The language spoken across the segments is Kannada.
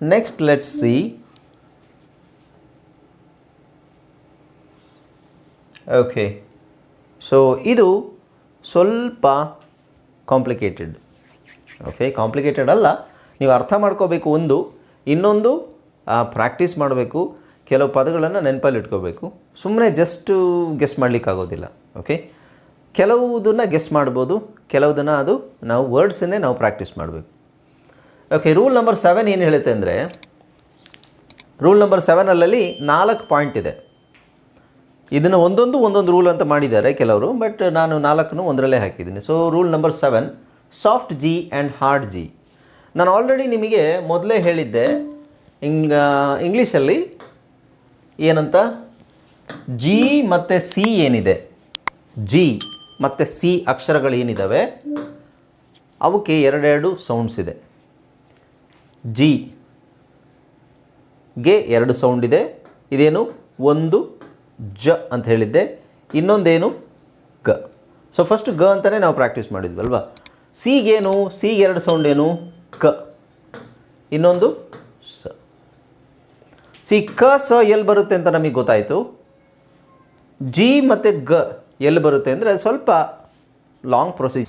Next let see okay so ಇದು ಸ್ವಲ್ಪ ಕಾಂಪ್ಲಿಕೇಟೆಡ್ ಓಕೆ ಕಾಂಪ್ಲಿಕೇಟೆಡ್ ಅಲ್ಲ. ನೀವು ಅರ್ಥ ಮಾಡ್ಕೋಬೇಕು ಒಂದು, ಇನ್ನೊಂದು ಪ್ರಾಕ್ಟೀಸ್ ಮಾಡಬೇಕು. ಕೆಲವು ಪದಗಳನ್ನು ನೆನಪಲ್ಲಿ ಇಟ್ಕೋಬೇಕು. ಸುಮ್ಮನೆ ಜಸ್ಟು ಗೆಸ್ ಮಾಡಲಿಕ್ಕಾಗೋದಿಲ್ಲ. ಓಕೆ ಕೆಲವುದನ್ನು ಗೆಸ್ ಮಾಡ್ಬೋದು, ಕೆಲವುದನ್ನು ಅದು ನಾವು ವರ್ಡ್ಸನ್ನೇ ನಾವು ಪ್ರಾಕ್ಟೀಸ್ ಮಾಡಬೇಕು. ಓಕೆ ರೂಲ್ ನಂಬರ್ ಸೆವೆನ್ ಏನು ಹೇಳುತ್ತೆ ಅಂದರೆ ರೂಲ್ ನಂಬರ್ ಸೆವೆನಲ್ಲಲ್ಲಿ ನಾಲ್ಕು ಪಾಯಿಂಟ್ ಇದೆ. ಇದನ್ನು ಒಂದೊಂದು ಒಂದೊಂದು ರೂಲ್ ಅಂತ ಮಾಡಿದ್ದಾರೆ ಕೆಲವರು ಬಟ್ ನಾನು ನಾಲ್ಕನ್ನು ಒಂದರಲ್ಲೇ ಹಾಕಿದ್ದೀನಿ. So rule number seven soft G and hard G ನಾನು ಆಲ್ರೆಡಿ ನಿಮಗೆ ಮೊದಲೇ ಹೇಳಿದ್ದೆ ಇಂಗ್ ಇಂಗ್ಲೀಷಲ್ಲಿ ಏನಂತ? ಜಿ ಮತ್ತು ಸಿ ಏನಿದೆ? ಜಿ ಮತ್ತು ಸಿ ಅಕ್ಷರಗಳು ಏನಿದ್ದಾವೆ ಅವಕ್ಕೆ ಎರಡೆರಡು ಸೌಂಡ್ಸ್ ಇದೆ. ಜಿ ಗೆ ಎರಡು ಸೌಂಡ್ ಇದೆ. ಇದೇನು? ಒಂದು ಜ ಅಂತ ಹೇಳಿದ್ದೆ. ಇನ್ನೊಂದೇನು? ಗ ಸೊ ಫಸ್ಟ್ ಗ ಅಂತಲೇ ನಾವು ಪ್ರಾಕ್ಟೀಸ್ ಮಾಡಿದ್ವಿ ಅಲ್ವಾ ಸಿಗೇನು ಸಿಗೆ ಎರಡು ಸೌಂಡ್ ಏನು? ಕ ಇನ್ನೊಂದು ಸ. ಸಿ ಕ ಸ ಎಲ್ಲಿ ಬರುತ್ತೆ ಅಂತ ನಮಗೆ ಗೊತ್ತಾಯಿತು. ಜಿ ಮತ್ತು ಗ ಎಲ್ಲಿ ಬರುತ್ತೆ ಅಂದರೆ ಸ್ವಲ್ಪ long ಪ್ರೊಸೀಜ್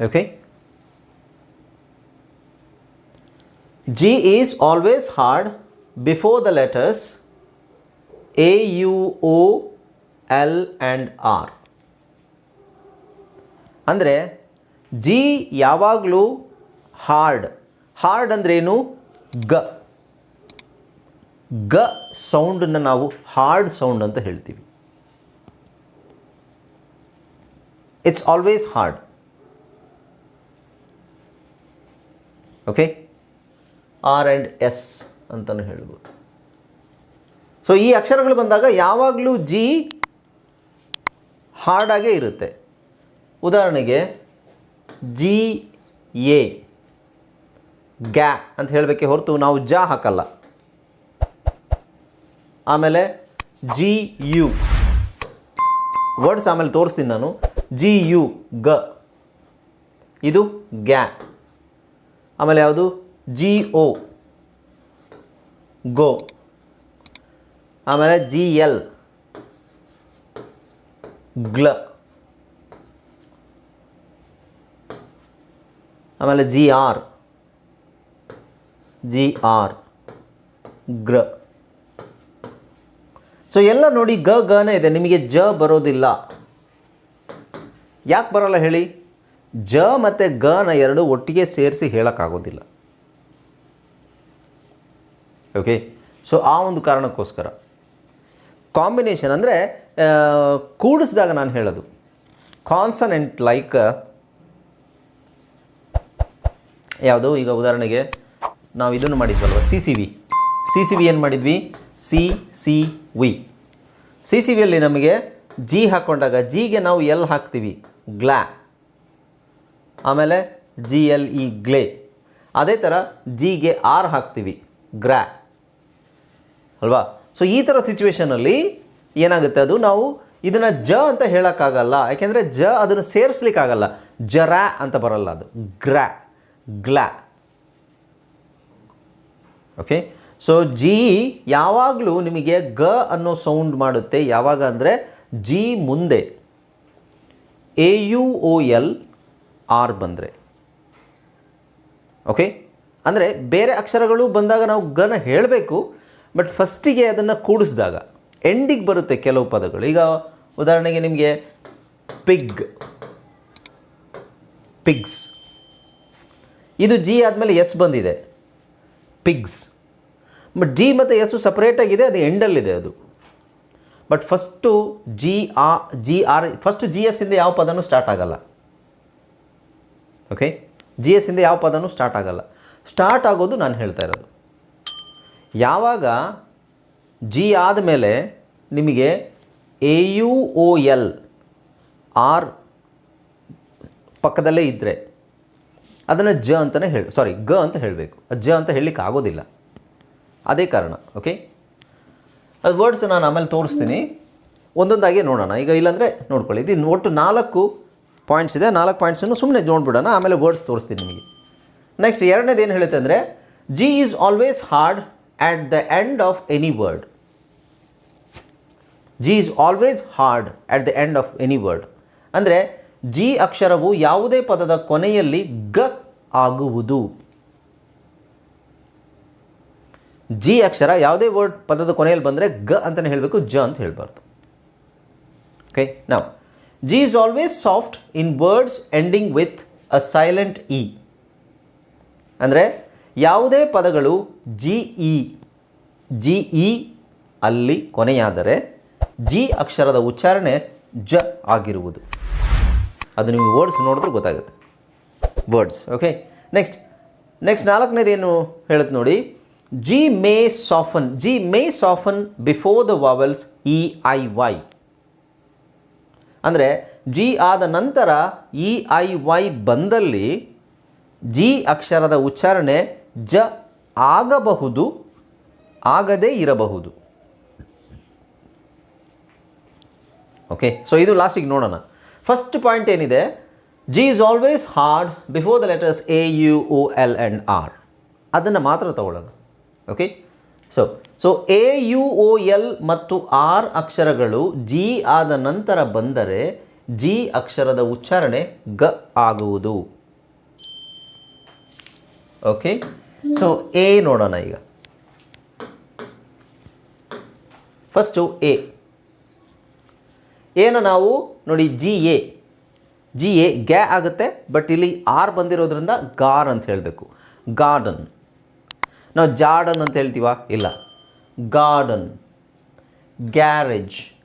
okay G is always hard before the letters A, U, O, L and R. ಅಂದರೆ ಜಿ ಯಾವಾಗಲೂ ಹಾರ್ಡ್ ಹಾರ್ಡ್ ಅಂದ್ರೇನು ಗ. ಗ ಸೌಂಡನ್ನು ನಾವು ಹಾರ್ಡ್ ಸೌಂಡ್ ಅಂತ ಹೇಳ್ತೀವಿ. It's always hard okay R and S ಅಂತಲೂ ಹೇಳ್ಬೋದು. ಸೊ ಈ ಅಕ್ಷರಗಳು ಬಂದಾಗ ಯಾವಾಗಲೂ ಜಿ ಹಾರ್ಡಾಗೇ ಇರುತ್ತೆ. ಉದಾಹರಣೆಗೆ ಜಿ ಎ ಗ್ಯಾ ಅಂತ ಹೇಳಬೇಕೆ ಹೊರತು ನಾವು ಜ ಹಾಕಲ್ಲ. ಆಮೇಲೆ ಜಿ ಯು ವರ್ಡ್ಸ್ ಆಮೇಲೆ ತೋರಿಸ್ತೀನಿ ನಾನು. ಜಿ ಯು ಗ ಇದು ಗ್ಯಾ ಆಮೇಲೆ ಯಾವುದು? ಜಿ ಓ ಗೋ ಆಮೇಲೆ ಜಿ ಎಲ್ ಗ್ಲ. ಆಮೇಲೆ ಜಿ ಆರ್ ಜಿ ಆರ್ ಗ್ರ. ಸೊ ಎಲ್ಲ ನೋಡಿ ಗ, ಗನೇ ಇದೆ. ನಿಮಗೆ ಜ ಬರೋದಿಲ್ಲ. ಯಾಕೆ ಬರೋಲ್ಲ ಹೇಳಿ? ಜ ಮತ್ತು ಗನ ಎರಡು ಒಟ್ಟಿಗೆ ಸೇರಿಸಿ ಹೇಳೋಕ್ಕಾಗೋದಿಲ್ಲ. ಓಕೆ ಸೊ ಆ ಒಂದು ಕಾರಣಕ್ಕೋಸ್ಕರ. ಕಾಂಬಿನೇಷನ್ ಅಂದರೆ ಕೂಡಿಸಿದಾಗ ನಾನು ಹೇಳೋದು. ಕಾನ್ಸನೆಂಟ್ ಲೈಕ್ ಯಾವುದು? ಈಗ ಉದಾಹರಣೆಗೆ ನಾವು ಇದನ್ನು ಮಾಡಿದ್ವಲ್ವ? C C V C C V ಏನು ಮಾಡಿದ್ವಿ? C C V C C ವಿಯಲ್ಲಿ ನಮಗೆ ಜಿ ಹಾಕ್ಕೊಂಡಾಗ ಜಿಗೆ ನಾವು ಎಲ್ ಹಾಕ್ತೀವಿ. ಗ್ಲಾ ಆಮೇಲೆ ಜಿ ಎಲ್ ಇ ಗ್ಲೇ. ಅದೇ ಥರ ಜಿಗೆ ಆರ್ ಹಾಕ್ತೀವಿ ಗ್ರ್ಯಾ ಅಲ್ವಾ? ಸೊ ಈ ಥರ ಸಿಚುವೇಷನಲ್ಲಿ ಏನಾಗುತ್ತೆ ಅದು? ನಾವು ಇದನ್ನು ಜ ಅಂತ ಹೇಳೋಕ್ಕಾಗಲ್ಲ. ಯಾಕೆಂದರೆ ಜ ಅದನ್ನು ಸೇರಿಸ್ಲಿಕ್ಕಾಗಲ್ಲ. ಜರಾ ಅಂತ ಬರಲ್ಲ ಅದು. ಗ್ರ್ಯಾ ಗ್ಲಾ. ಓಕೆ ಸೊ ಜಿ ಯಾವಾಗಲೂ ನಿಮಗೆ ಗ ಅನ್ನೋ ಸೌಂಡ್ ಮಾಡುತ್ತೆ. ಯಾವಾಗ ಅಂದರೆ ಜಿ ಮುಂದೆ. A U O L R ಬಂದರೆ. ಓಕೆ ಅಂದರೆ ಬೇರೆ ಅಕ್ಷರಗಳು ಬಂದಾಗ ನಾವು ಗನ ಹೇಳಬೇಕು ಬಟ್ ಫಸ್ಟಿಗೆ ಅದನ್ನು ಕೂಡಿಸಿದಾಗ ಎಂಡಿಗೆ ಬರುತ್ತೆ ಕೆಲವು ಪದಗಳು. ಈಗ ಉದಾಹರಣೆಗೆ ನಿಮಗೆ ಪಿಗ್ ಪಿಗ್ಸ್ ಇದು ಜಿ ಆದಮೇಲೆ ಎಸ್ ಬಂದಿದೆ. ಪಿಗ್ಸ್ ಬಟ್ ಜಿ ಮತ್ತು ಎಸ್ ಸಪ್ರೇಟಾಗಿದೆ ಅದು ಎಂಡಲ್ಲಿದೆ ಅದು. ಬಟ್ ಫಸ್ಟು ಜಿ ಆ G R first G S ಇಂದ ಯಾವ ಪದನೂ ಸ್ಟಾರ್ಟ್ ಆಗಲ್ಲ. ಓಕೆ ಜಿ ಎಸ್ ಇಂದ ಯಾವ ಪದನೂ ಸ್ಟಾರ್ಟ್ ಆಗಲ್ಲ. ಸ್ಟಾರ್ಟ್ ಆಗೋದು ನಾನು ಹೇಳ್ತಾ ಇರೋದು. ಯಾವಾಗ ಜಿ ಆದಮೇಲೆ ನಿಮಗೆ A U O L R ಪಕ್ಕದಲ್ಲೇ ಇದ್ದರೆ ಅದನ್ನು ಜ ಅಂತಲೇ ಹೇಳಿ ಸಾರಿ ಗ ಅಂತ ಹೇಳಬೇಕು. ಜ ಅಂತ ಹೇಳಲಿಕ್ಕೆ ಆಗೋದಿಲ್ಲ. ಅದೇ ಕಾರಣ ಓಕೆ ಅದು ವರ್ಡ್ಸ್ ನಾನು ಆಮೇಲೆ ತೋರಿಸ್ತೀನಿ. ಒಂದೊಂದಾಗಿ ನೋಡೋಣ. ಈಗ ಇಲ್ಲಾಂದರೆ ನೋಡ್ಕೊಳ್ಳಿ. ಇದು ಒಟ್ಟು ನಾಲ್ಕು ಪಾಯಿಂಟ್ಸ್ ಇದೆ, ನಾಲ್ಕು ಪಾಯಿಂಟ್ಸನ್ನು ಸುಮ್ಮನೆ ನೋಡ್ಬಿಡೋಣ ಆಮೇಲೆ ವರ್ಡ್ಸ್ ತೋರಿಸ್ತೀನಿ ನಿಮಗೆ. ನೆಕ್ಸ್ಟ್ ಎರಡನೇದು ಏನು ಹೇಳುತ್ತೆ ಅಂದರೆ G is always hard at the end of any word G is always hard at the end of any word ಅಂದರೆ ಜಿ ಅಕ್ಷರವು ಯಾವುದೇ ಪದದ ಕೊನೆಯಲ್ಲಿ ಗ ಆಗುವುದು. ಜಿ ಅಕ್ಷರ ಯಾವುದೇ ವರ್ಡ್ ಪದದ ಕೊನೆಯಲ್ಲಿ ಬಂದರೆ ಗ ಅಂತಲೇ ಹೇಳಬೇಕು, ಜ ಅಂತ ಹೇಳಬಾರ್ದು. ಓಕೆ ನಾವು G is always soft in words ending with a silent E ಅಂದರೆ ಯಾವುದೇ ಪದಗಳು ಜಿ ಇ ಜಿ ಇ ಅಲ್ಲಿ ಕೊನೆಯಾದರೆ ಜಿ ಅಕ್ಷರದ ಉಚ್ಚಾರಣೆ ಜ ಆಗಿರುವುದು. ಅದು ನೀವು ವರ್ಡ್ಸ್ ನೋಡಿದ್ರೆ ಗೊತ್ತಾಗುತ್ತೆ. ವರ್ಡ್ಸ್ ಓಕೆ ನೆಕ್ಸ್ಟ್ ನೆಕ್ಸ್ಟ್ ನಾಲ್ಕನೇದು ಏನು ಹೇಳುತ್ತೆ ನೋಡಿ? G may soften G may soften before the vowels E I Y ಅಂದರೆ ಜಿ ಆದ ನಂತರ ಇ, ಐ, ವೈ ಬಂದಲ್ಲಿ ಜಿ ಅಕ್ಷರದ ಉಚ್ಚಾರಣೆ ಜ ಆಗಬಹುದು, ಆಗದೇ ಇರಬಹುದು. ಓಕೆ ಸೊ ಇದು ಲಾಸ್ಟಿಗೆ ನೋಡೋಣ. ಫಸ್ಟ್ ಪಾಯಿಂಟ್ ಏನಿದೆ? G is always hard before the letters A U O L and R ಅದನ್ನು ಮಾತ್ರ ತಗೊಳ್ಳೋಣ. Okay so so A U O L ಮತ್ತು ಆರ್ ಅಕ್ಷರಗಳು ಜಿ ಆದ ನಂತರ ಬಂದರೆ ಜಿ ಅಕ್ಷರದ ಉಚ್ಚಾರಣೆ ಗ ಆಗುವುದು. ಓಕೆ ಸೊ ಎ ನೋಡೋಣ ಈಗ. ಫಸ್ಟು ಎ ಏನು ನಾವು ನೋಡಿ ಜಿ ಎ ಜಿ ಎ ಗ್ಯಾ ಆಗುತ್ತೆ ಬಟ್ ಇಲ್ಲಿ ಆರ್ ಬಂದಿರೋದ್ರಿಂದ ಗಾರ್ ಅಂತ ಹೇಳಬೇಕು. ಗಾರ್ಡನ್ ನಾವು ಜಾರ್ಡನ್ ಅಂತ ಹೇಳ್ತೀವ? ಇಲ್ಲ. Garden, garage,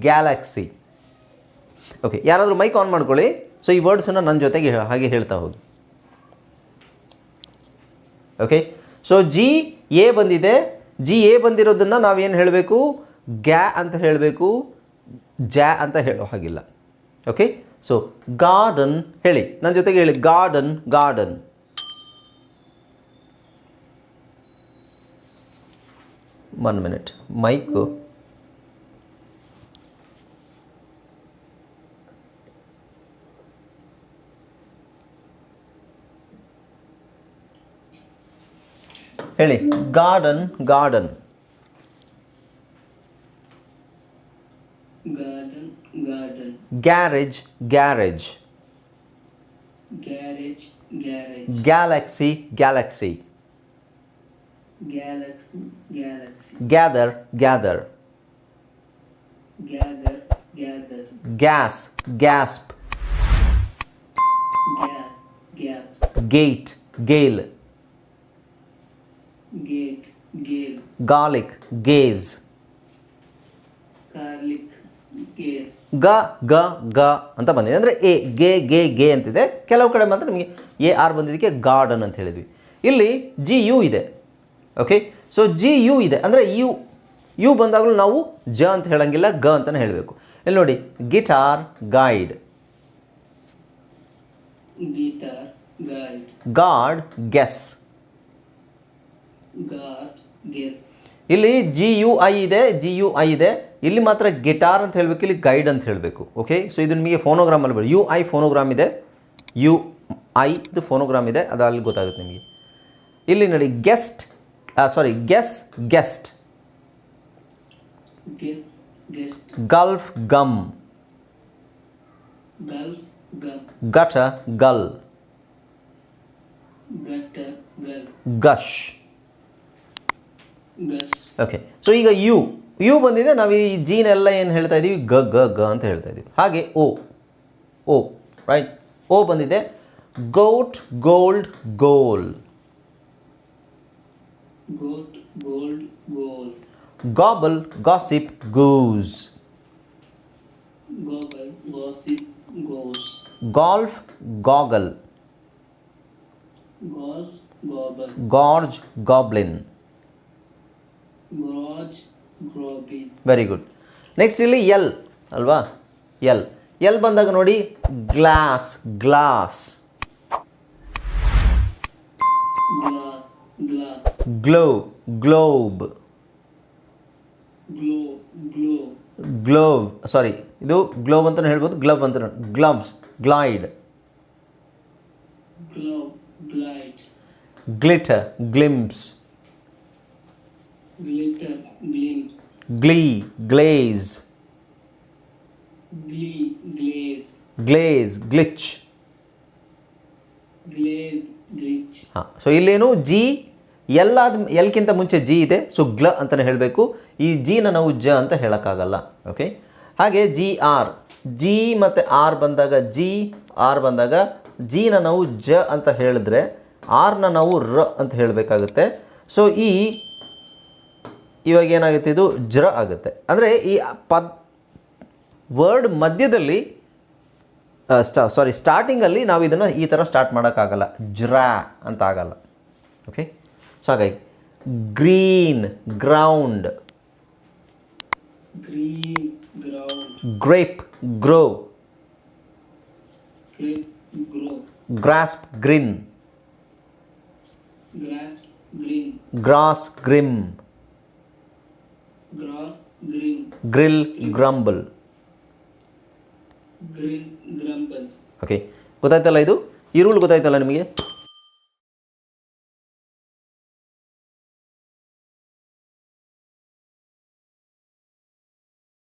galaxy. ಓಕೆ ಯಾರಾದರೂ ಮೈಕ್ ಆನ್ ಮಾಡ್ಕೊಳ್ಳಿ. ಸೊ ಈ ವರ್ಡ್ಸನ್ನು ನನ್ನ ಜೊತೆಗೆ ಹಾಗೆ ಹೇಳ್ತಾ ಹೋಗಿ. ಓಕೆ ಸೊ ಜಿ ಎ ಬಂದಿದೆ. ಜಿ ಎ ಬಂದಿರೋದನ್ನು ನಾವೇನು ಹೇಳಬೇಕು? ಗ್ಯಾ ಅಂತ ಹೇಳಬೇಕು. ಜ್ಯಾ ಅಂತ ಹೇಳೋ ಹಾಗಿಲ್ಲ. ಓಕೆ ಸೊ ಗಾರ್ಡನ್ ಹೇಳಿ. ನನ್ನ ಜೊತೆಗೆ ಹೇಳಿ. Garden garden. One minute mic ಹೇಳಿ. Garden garden garden garden. Garage garage garage garage. Galaxy galaxy gather. Gather gather gather Gas, gasp. gas gasp. Gate, gale. gate gale Garlic, gaze. garlic gaze ಗ ಗ ಗ ಅಂತ ಬಂದಿದೆ ಅಂದರೆ ಎ ಗೆ ಗೆ ಗೆ ಅಂತಿದೆ ಕೆಲವು ಕಡೆ ಮಾತ್ರ ನಿಮಗೆ ಎ ಆರ್ ಬಂದಿದ್ದಕ್ಕೆ ಗಾರ್ಡನ್ ಅಂತ ಹೇಳಿದ್ವಿ ಇಲ್ಲಿ ಜಿ ಯು ಇದೆ ಓಕೆ ಸೊ ಜಿ ಯು ಇದೆ. ಅಂದರೆ ಯು ಯು ಬಂದಾಗಲೂ ನಾವು ಜ ಅಂತ ಹೇಳಂಗಿಲ್ಲ ಗ ಅಂತಲೇ ಹೇಳಬೇಕು. ಇಲ್ಲಿ ನೋಡಿ ಗಿಟಾರ್ ಗೈಡ್ ಗಾಡ್ ಗೆಸ್ ಇಲ್ಲಿ ಜಿ ಯು ಐ ಇದೆ ಜಿ ಯು ಐ ಇದೆ. ಇಲ್ಲಿ ಮಾತ್ರ ಗಿಟಾರ್ ಅಂತ ಹೇಳಬೇಕು ಇಲ್ಲಿ ಗೈಡ್ ಅಂತ ಹೇಳಬೇಕು. ಓಕೆ ಸೊ ಇದು ನಿಮಗೆ ಫೋನೋಗ್ರಾಮ್ ಅಲ್ಲಿ ಬರೋದು ಯು ಐ ಫೋನೋಗ್ರಾಮ್ ಇದೆ. ಯು ಐ ಇದು ಫೋನೋಗ್ರಾಮ್ ಇದೆ. ಅದು ಅಲ್ಲಿ ಗೊತ್ತಾಗುತ್ತೆ ನಿಮಗೆ. ಇಲ್ಲಿ ನೋಡಿ guest sorry guess guest gulf gum gut gull gush okay so ಈಗ ಯು ಯು ಬಂದಿದೆ ನಾವು ಈ ಜೀನೆಲ್ಲ ಏನು ಹೇಳ್ತಾ ಇದ್ದೀವಿ ಗ ಗ ಗ ಅಂತ ಹೇಳ್ತಾ ಇದ್ದೀವಿ ಹಾಗೆ ಓ ಓ ರೈಟ್ ಓ ಬಂದಿದೆ. Goat gold goal goat, gold, goal, gobble gossip goose gobble, gossip, goes, golf goggle gauze, gobble, gorge goblin grudge, grobby, very good next ಇಲ್ಲಿ ಎಲ್ ಅಲ್ವಾ? ಎಲ್ ಎಲ್ ಬಂದಾಗ ನೋಡಿ glass glass glass, glass, glow globe glow, glow, glove sorry ಇದು ಗ್ಲೋವ್ ಅಂತಲೂ ಹೇಳ್ಬೋದು ಗ್ಲವ್ ಅಂತ gloves glide glove, glide, glitter glimpse glitter, glimpse, glee glaze glee, glaze, glaze glitch glaze, glitch, ಹಾಂ ಸೊ ಇಲ್ಲೇನು ಜಿ ಎಲ್ಲಾದ ಎಲ್ಕಿಂತ ಮುಂಚೆ ಜಿ ಇದೆ ಸೊ ಗ್ಲ ಅಂತಲೇ ಹೇಳಬೇಕು. ಈ ಜಿನ ನಾವು ಜ ಅಂತ ಹೇಳೋಕ್ಕಾಗಲ್ಲ ಓಕೆ ಹಾಗೆ ಜಿ ಆರ್, ಜಿ ಮತ್ತು ಆರ್ ಬಂದಾಗ ಜಿ, ಆರ್ ಬಂದಾಗ ಜಿನ ನಾವು ಜ ಅಂತ ಹೇಳಿದ್ರೆ ಆರ್ನ ನಾವು ರ ಅಂತ ಹೇಳಬೇಕಾಗುತ್ತೆ. ಸೊ ಈ ಇವಾಗ ಏನಾಗುತ್ತೆ ಇದು? ಜ್ರ ಆಗುತ್ತೆ. ಅಂದರೆ ಈ ಪದ್ ವರ್ಡ್ ಮಧ್ಯದಲ್ಲಿ ಸ್ಟಾ ಸಾರಿ ಸ್ಟಾರ್ಟಿಂಗಲ್ಲಿ ನಾವು ಇದನ್ನು ಈ ಥರ ಸ್ಟಾರ್ಟ್ ಮಾಡೋಕ್ಕಾಗಲ್ಲ. ಜ್ರ ಅಂತ ಆಗಲ್ಲ ಓಕೆ ಸೊ ಹಾಗಾಗಿ green ground grape grow grasp grin grass grim grill grumble okay ಗೊತ್ತಾಯ್ತಲ್ಲ ಇದು? ಈ ರೂಲ್ ಗೊತ್ತಾಯ್ತಲ್ಲ ನಿಮಗೆ?